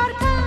şarkı